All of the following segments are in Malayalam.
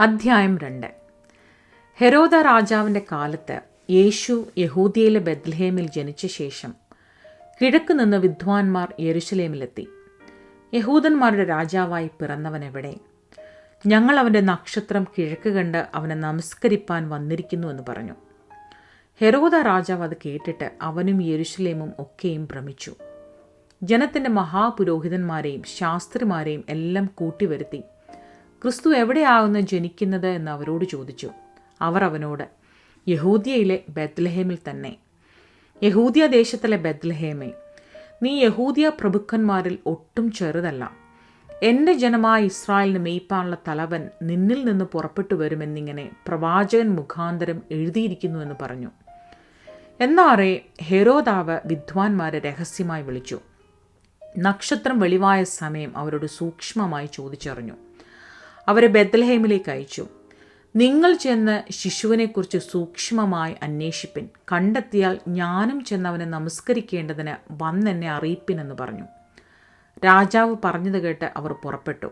അധ്യായം രണ്ട്. ഹെരോദ രാജാവിന്റെ കാലത്ത് യേശു യഹൂദിയയിലെ ബദ്ലഹേമിൽ ജനിച്ച ശേഷം കിഴക്ക് നിന്ന് വിദ്വാൻമാർ യെരുശലേമിലെത്തി. യഹൂദന്മാരുടെ രാജാവായി പിറന്നവനെവിടെ? ഞങ്ങൾ അവന്റെ നക്ഷത്രം കിഴക്ക് കണ്ട് അവനെ നമസ്കരിപ്പാൻ വന്നിരിക്കുന്നു എന്ന് പറഞ്ഞു. ഹെരോദ രാജാവ് അത് കേട്ടിട്ട് അവനും യെരുശലേമും ഒക്കെയും ഭ്രമിച്ചു. ജനത്തിന്റെ മഹാപുരോഹിതന്മാരെയും ശാസ്ത്രിമാരെയും എല്ലാം കൂട്ടിവരുത്തി ക്രിസ്തു എവിടെയാകുന്നു ജനിക്കുന്നത് എന്ന് അവരോട് ചോദിച്ചു. അവർ അവനോട് യഹൂദിയയിലെ ബെത്ലഹേമിൽ തന്നെ. യഹൂദിയ ദേശത്തിലെ ബത്ലഹേമേ നീ യഹൂദിയ പ്രഭുക്കന്മാരിൽ ഒട്ടും ചെറുതല്ല. എന്റെ ജനമായ ഇസ്രായേലിന് മെയ്പ്പാനുള്ള തലവൻ നിന്നിൽ നിന്ന് പുറപ്പെട്ടു വരുമെന്നിങ്ങനെ പ്രവാചകൻ മുഖാന്തരം എഴുതിയിരിക്കുന്നു എന്ന് പറഞ്ഞു. എന്നാറെ ഹെരോദാവ് വിദ്വാൻമാരെ രഹസ്യമായി വിളിച്ചു. നക്ഷത്രം വെളിവായ സമയം അവരോട് സൂക്ഷ്മമായി ചോദിച്ചറിഞ്ഞു. അവരെ ബദൽഹേമിലേക്ക് അയച്ചു. നിങ്ങൾ ചെന്ന് ശിശുവിനെക്കുറിച്ച് സൂക്ഷ്മമായി അന്വേഷിപ്പിൻ. കണ്ടെത്തിയാൽ ഞാനും ചെന്നവനെ നമസ്കരിക്കേണ്ടതിന് വന്നെന്നെ അറിയിപ്പിനെന്ന് പറഞ്ഞു. രാജാവ് പറഞ്ഞത് കേട്ട് അവർ പുറപ്പെട്ടു.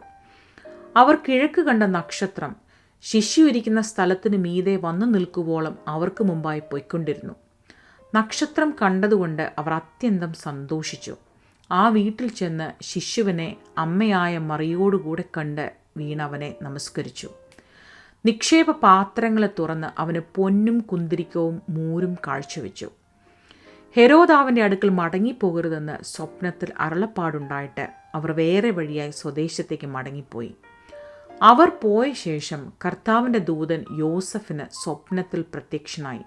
അവർ കിഴക്ക് കണ്ട നക്ഷത്രം ശിശു ഇരിക്കുന്ന സ്ഥലത്തിന് മീതെ വന്നു നിൽക്കുവോളം അവർക്ക് മുമ്പായി പോയിക്കൊണ്ടിരുന്നു. നക്ഷത്രം കണ്ടതുകൊണ്ട് അവർ അത്യന്തം സന്തോഷിച്ചു. ആ വീട്ടിൽ ചെന്ന് ശിശുവിനെ അമ്മയായ മറിയോടുകൂടെ കണ്ട് വീണവനെ നമസ്കരിച്ചു. നിക്ഷേപ പാത്രങ്ങളെ തുറന്ന് അവന് പൊന്നും കുന്തിരിക്കവും മൂരും കാഴ്ചവെച്ചു. ഹെരോദാവിന്റെ അടുക്കൽ മടങ്ങിപ്പോകരുതെന്ന് സ്വപ്നത്തിൽ അരുളപ്പാടുണ്ടായിട്ട് അവർ വേറെ വഴിയായി സ്വദേശത്തേക്ക് മടങ്ങിപ്പോയി. അവർ പോയ ശേഷം കർത്താവിന്റെ ദൂതൻ യോസഫിന് സ്വപ്നത്തിൽ പ്രത്യക്ഷനായി.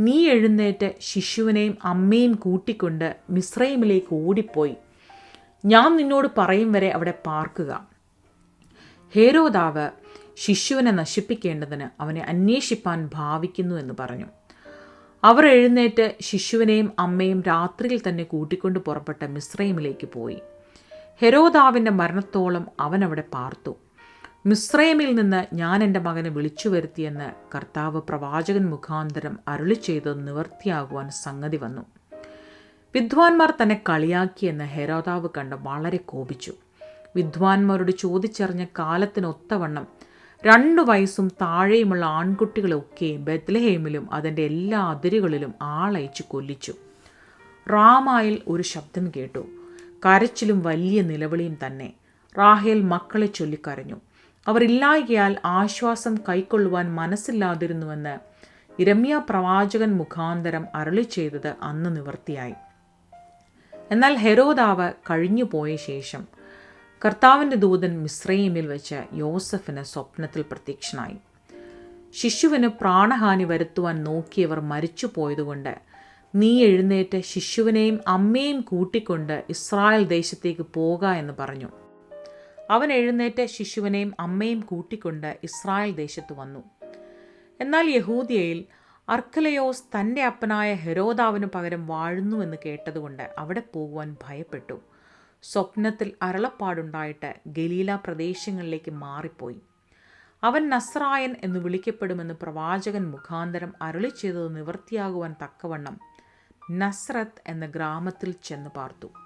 നീ എഴുന്നേറ്റ് ശിശുവിനെയും അമ്മയും കൂട്ടിക്കൊണ്ട് മിശ്രൈമിലേക്ക് ഓടിപ്പോയി. ഞാൻ നിന്നോട് പറയും വരെ അവിടെ പാർക്കുക. ഹേരോദാവ് ശിശുവിനെ നശിപ്പിക്കേണ്ടതിന് അവനെ അന്വേഷിപ്പാൻ ഭാവിക്കുന്നു എന്ന് പറഞ്ഞു. അവർ എഴുന്നേറ്റ് ശിശുവിനെയും അമ്മയും രാത്രിയിൽ തന്നെ കൂട്ടിക്കൊണ്ട് പുറപ്പെട്ട മിശ്രൈമിലേക്ക് പോയി. ഹെരോദാവിന്റെ മരണത്തോളം അവൻ അവിടെ പാർത്തു. മിശ്രൈമിൽ നിന്ന് ഞാൻ എന്റെ മകനെ വിളിച്ചു വരുത്തിയെന്ന് കർത്താവ് പ്രവാചകൻ മുഖാന്തരം അരുളി ചെയ്ത് നിവർത്തിയാകുവാൻ സംഗതി വന്നു. വിദ്വാൻമാർ തന്നെ കളിയാക്കിയെന്ന് ഹെരോദാവ് കണ്ട് വളരെ കോപിച്ചു. വിദ്വാൻമാരോട് ചോദിച്ചറിഞ്ഞ കാലത്തിനൊത്തവണ്ണം രണ്ടു വയസ്സും താഴെയുമുള്ള ആൺകുട്ടികളൊക്കെ ബത്ലഹേമിലും അതിന്റെ എല്ലാ അതിരുകളിലും ആളയച്ചു കൊല്ലിച്ചു. റാമായിൽ ഒരു ശബ്ദം കേട്ടു. കരച്ചിലും വലിയ നിലവിളിയും തന്നെ. റാഹേൽ മക്കളെ ചൊല്ലിക്കരഞ്ഞു അവരില്ലായകയാൽ ആശ്വാസം കൈക്കൊള്ളുവാൻ മനസ്സില്ലാതിരുന്നുവെന്ന് ഇരമ്യ പ്രവാചകൻ മുഖാന്തരം അരളി ചെയ്തത് അന്ന് നിവർത്തിയായി. എന്നാൽ ഹെരോദാവ് കഴിഞ്ഞുപോയ ശേഷം കർത്താവിന്റെ ദൂതൻ മിശ്രൈമിൽ വെച്ച് യോസഫിന് സ്വപ്നത്തിൽ പ്രത്യക്ഷനായി. ശിശുവിന് പ്രാണഹാനി വരുത്തുവാൻ നോക്കിയവർ മരിച്ചു പോയതുകൊണ്ട് നീ എഴുന്നേറ്റ് ശിശുവിനെയും അമ്മയും കൂട്ടിക്കൊണ്ട് ഇസ്രായേൽ ദേശത്തേക്ക് പോക എന്ന് പറഞ്ഞു. അവൻ എഴുന്നേറ്റ് ശിശുവിനെയും അമ്മയും കൂട്ടിക്കൊണ്ട് ഇസ്രായേൽ ദേശത്ത് വന്നു. എന്നാൽ യഹൂദിയയിൽ അർക്കലയോസ് തന്റെ അപ്പനായ ഹെരോദാവിന് പകരം വാഴുന്നുവെന്ന് കേട്ടതുകൊണ്ട് അവിടെ പോകുവാൻ ഭയപ്പെട്ടു. സ്വപ്നത്തിൽ അരളപ്പാടുണ്ടായിട്ട് ഗലീല പ്രദേശങ്ങളിലേക്ക് മാറിപ്പോയി. അവൻ നസ്രായൻ എന്ന് വിളിക്കപ്പെടുമെന്ന് പ്രവാചകൻ മുഖാന്തരം അരളി ചെയ്തത് നിവൃത്തിയാകുവാൻ തക്കവണ്ണം നസ്രത്ത് എന്ന ഗ്രാമത്തിൽ ചെന്ന് പാർത്തു.